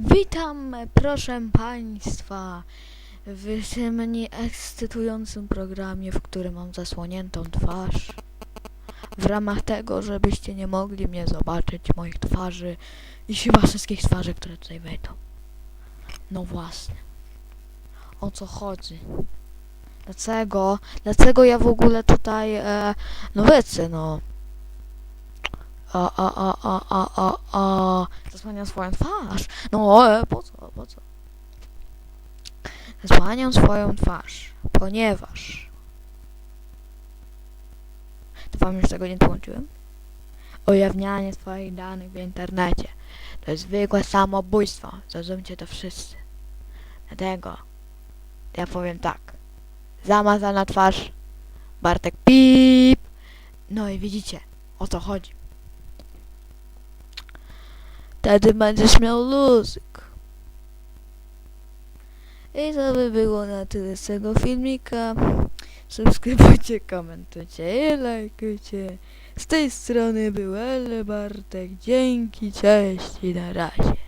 Witam, proszę Państwa, w tym nieekscytującym programie, w którym mam zasłoniętą twarz. W ramach tego, żebyście nie mogli mnie zobaczyć, moich twarzy i chyba wszystkich twarzy, które tutaj wejdą. No właśnie. O co chodzi? Dlaczego? Dlaczego ja w ogóle tutaj, e, no wiecie, no. A, a, a, a, a, a, a. Zasłaniam swoją twarz. No, e, po co, po co? Zasłaniam swoją twarz, ponieważ... To wam już tego nie tłumaczyłem? Ujawnianie swoich danych w internecie to jest zwykłe samobójstwo. Zrozumcie to wszyscy. Dlatego ja powiem tak. Zamazana twarz. Bartek pip. No i widzicie, o co chodzi. Wtedy będziesz miał luzik. I to by było na tyle z tego filmika. Subskrybujcie, komentujcie i lajkujcie. Z tej strony był Bartek. Dzięki, cześć i na razie.